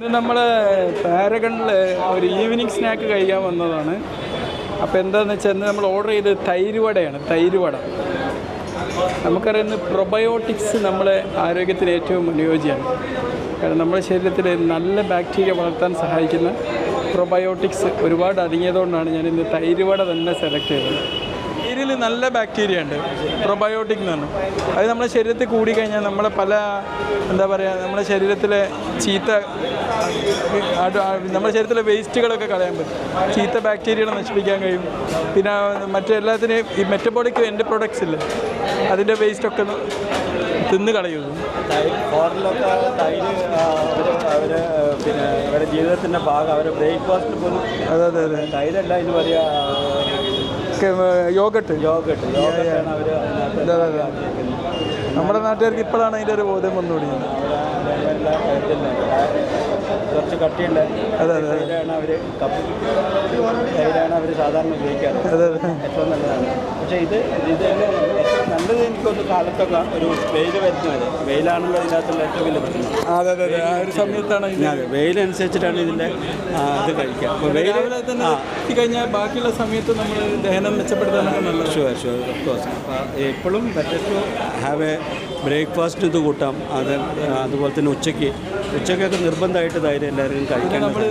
ഇത് നമ്മൾ പാരഗണിൽ ഒരു ഈവനിങ് സ്നാക്ക് കഴിക്കാൻ വന്നതാണ്. അപ്പോൾ എന്താണെന്ന് വെച്ചാൽ ഇന്ന് നമ്മൾ ഓർഡർ ചെയ്ത് തൈര് വടയാണ് തൈര് വട. നമുക്കറിയുന്ന പ്രൊബയോട്ടിക്സ് നമ്മളെ ആരോഗ്യത്തിന് ഏറ്റവും അനുയോജ്യമാണ്. കാരണം നമ്മുടെ ശരീരത്തിൽ നല്ല ബാക്ടീരിയ വളർത്താൻ സഹായിക്കുന്ന പ്രൊബയോട്ടിക്സ് ഒരുപാട് അടങ്ങിയതുകൊണ്ടാണ് ഞാൻ ഇന്ന് തൈര് വട തന്നെ സെലക്ട് ചെയ്തത്. നല്ല ബാക്ടീരിയ ഉണ്ട്. പ്രൊബയോട്ടിക് എന്ന് പറഞ്ഞു. അത് നമ്മുടെ ശരീരത്തിൽ കൂടിക്കഴിഞ്ഞാൽ നമ്മളെ പല എന്താ പറയുക നമ്മുടെ ശരീരത്തിലെ ചീത്ത നമ്മുടെ ശരീരത്തിലെ വേസ്റ്റുകളൊക്കെ കളയാൻ പറ്റും. ചീത്ത ബാക്ടീരിയകളെ നശിപ്പിക്കാൻ കഴിയും. പിന്നെ മറ്റെല്ലാത്തിനെയും ഈ മെറ്റബോളിക് എന്റെ പ്രൊഡക്ട്സ് ഇല്ല അതിന്റെ വേസ്റ്റൊക്കെ തിന്ന് കളയുന്നു ഫോറിലൊക്കെ തൈര് അവർ അവർ പിന്നെ അവരുടെ ജീവിതത്തിന്റെ ഭാഗം അവരുടെ ബ്രേക്ക്ഫാസ്റ്റ് പോലും അതെ അതെ അതെ. തൈരല്ല എന്ന് പറയുക യോഗട്ട്? യോഗട്ട്. നമ്മുടെ നാട്ടുകാർക്ക് ഇപ്പോഴാണ് അതിന്റെ ഒരു ബോധം വന്നു തുടങ്ങിയത് കുറച്ച് കട്ടിയുണ്ട്. അതെ അതെ അവർ തൈരാണ് അവർ സാധാരണ ഉപയോഗിക്കാറ്. അതെ അതെ. ഏറ്റവും നല്ലതാണ്. പക്ഷേ ഇത് ഇത് നല്ലത് എനിക്കൊന്ന് കാലത്തൊക്കെ ഒരു വെയിൽ വരുന്നത് വെയിലാണല്ലോ ഇതിനകത്തുള്ള ഏറ്റവും വലിയ പ്രശ്നം. അതെ അതെ അതെ. ആ ഒരു സമയത്താണ് ഇതിന് അതെ. വെയിലനുസരിച്ചിട്ടാണ് ഇതിന്റെ ഇത് കഴിക്കുക. അപ്പോൾ വെയിൽ രാവിലെ തന്നെ എത്തിക്കഴിഞ്ഞാൽ ബാക്കിയുള്ള സമയത്ത് നമ്മൾ ദഹനം മെച്ചപ്പെടുത്താനൊക്കെ നല്ലത് ഷുവർ ഷുവർ കോഴ്സ് അപ്പോൾ എപ്പോഴും better to have a breakfast ഇത് കൂട്ടാം അത് അതുപോലെ തന്നെ ഉച്ചയ്ക്ക്. ഉച്ചയ്ക്കൊക്കെ നിർബന്ധമായിട്ട് തൈര് എല്ലാവരും കഴിക്കാം നമ്മൾ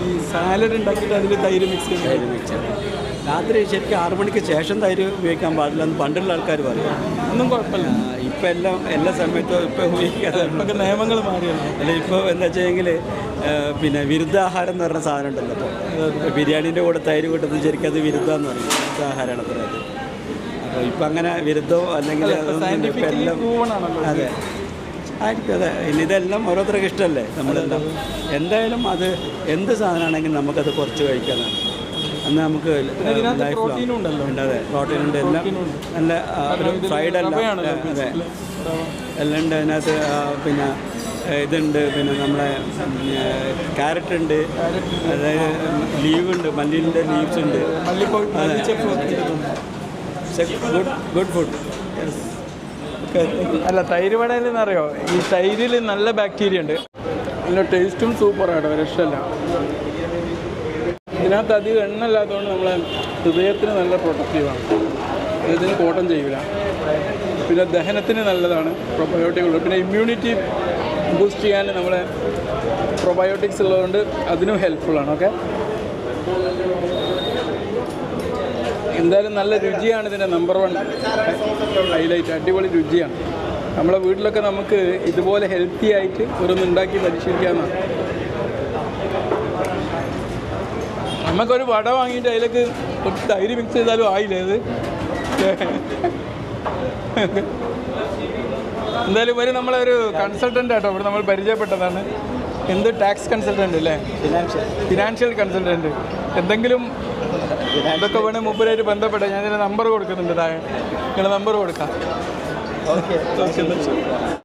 ഈ സാലഡ് ഉണ്ടാക്കിയിട്ട് അതിൽ തൈര് മിക്സ് ചെയ്ത് തൈര് മിക്സ് ചെയ്യണം. രാത്രി ശരിക്കും ആറു മണിക്ക് ശേഷം തൈര് ഉപയോഗിക്കാൻ പാടില്ല എന്ന് പണ്ടുള്ള ആൾക്കാർ പറയും. ഒന്നും കുഴപ്പമില്ല. ഇപ്പം എല്ലാം എല്ലാ സമയത്തും ഇപ്പം ഉപയോഗിക്കാതെ. ഇപ്പൊക്കെ നിയമങ്ങൾ മാറിയല്ലോ? അല്ല ഇപ്പോൾ എന്താ വെച്ചെങ്കിൽ പിന്നെ വിരുദ്ധാഹാരം എന്ന് പറഞ്ഞ സാധനം ഉണ്ടല്ലോ അപ്പോൾ ബിരിയാണീന്റെ കൂടെ തൈര് കിട്ടുന്നത് ശരിക്കും അത് വിരുദ്ധമെന്ന് പറയും. വിരുദ്ധാഹാരമാണ് അത്ര അത്. അപ്പോൾ ഇപ്പം അങ്ങനെ വിരുദ്ധമോ അല്ലെങ്കിൽ എല്ലാം അതെ. ആയിരിക്കും അതെ. ഇനി ഇതെല്ലാം ഓരോരുത്തർക്ക് ഇഷ്ടമല്ലേ നമ്മളെല്ലാം. എന്തായാലും അത് എന്ത് സാധനമാണെങ്കിലും നമുക്കത് കുറച്ച് കഴിക്കാനാണ്. അന്ന് നമുക്ക് ലൈഫ് അതെ. പ്രോട്ടീൻ ഉണ്ട്. എല്ലാം നല്ല ഒരു ഫ്രൈഡ് അല്ല. അതെ. എല്ലാം ഉണ്ട് അതിനകത്ത് പിന്നെ ഇതുണ്ട്. പിന്നെ നമ്മളെ ക്യാരറ്റ് ഉണ്ട്. അതായത് ലീവ് ഉണ്ട്. മല്ലിന്റെ ലീവ്സ് ഉണ്ട്. ഗുഡ് ഗുഡ് ഫുഡ് അല്ല തൈര് വടയിൽ നിന്നറിയോ ഈ തൈരിൽ നല്ല ബാക്ടീരിയ ഉണ്ട്. നല്ല ടേസ്റ്റും സൂപ്പറാണ് രക്ഷമല്ല ഇതിനകത്ത് അധികം എണ്ണ ഇല്ലാത്തതുകൊണ്ട് നമ്മളെ ഹൃദയത്തിന് നല്ല പ്രൊട്ടക്റ്റീവാണ് ഇതിന് കോട്ടം ചെയ്യില്ല പിന്നെ ദഹനത്തിന് നല്ലതാണ് പ്രൊബയോട്ടിക്കുകൾ പിന്നെ ഇമ്മ്യൂണിറ്റി ബൂസ്റ്റ് ചെയ്യാൻ നമ്മളെ പ്രൊബയോട്ടിക്സ് ഉള്ളതുകൊണ്ട് അതിനും ഹെൽപ്ഫുള്ളാണ് ഓക്കെ എന്തായാലും നല്ല രുചിയാണ് ഇതിന്റെ നമ്പർ വൺ ഹൈലൈറ്റ് അടിപൊളി രുചിയാണ്. നമ്മളെ വീട്ടിലൊക്കെ നമുക്ക് ഇതുപോലെ ഹെൽത്തി ആയിട്ട് ഓരോന്ന് ഉണ്ടാക്കി പരിശീലിക്കാമെന്നാണ് നമുക്കൊരു വട വാങ്ങിയിട്ട് അതിലേക്ക് കുറച്ച് തൈര് മിക്സ് ചെയ്താലും ആയില്ലേ ഇത് എന്തായാലും ഇവർ നമ്മളെ ഒരു കൺസൾട്ടന്റ് ആട്ടോ. ഇവിടെ നമ്മൾ പരിചയപ്പെട്ടതാണ്. എന്ത് ടാക്സ് കൺസൾട്ടന്റ് അല്ലേ? ഫിനാൻഷ്യൽ കൺസൾട്ടന്റ് എന്തെങ്കിലും ഇതൊക്കെ വേണേൽ മുമ്പിലായിട്ട് ബന്ധപ്പെട്ട ഞാൻ ഇതിന് നമ്പർ കൊടുക്കുന്നുണ്ട് താഴെ. നിങ്ങളുടെ നമ്പർ കൊടുക്കാം. ഓക്കെ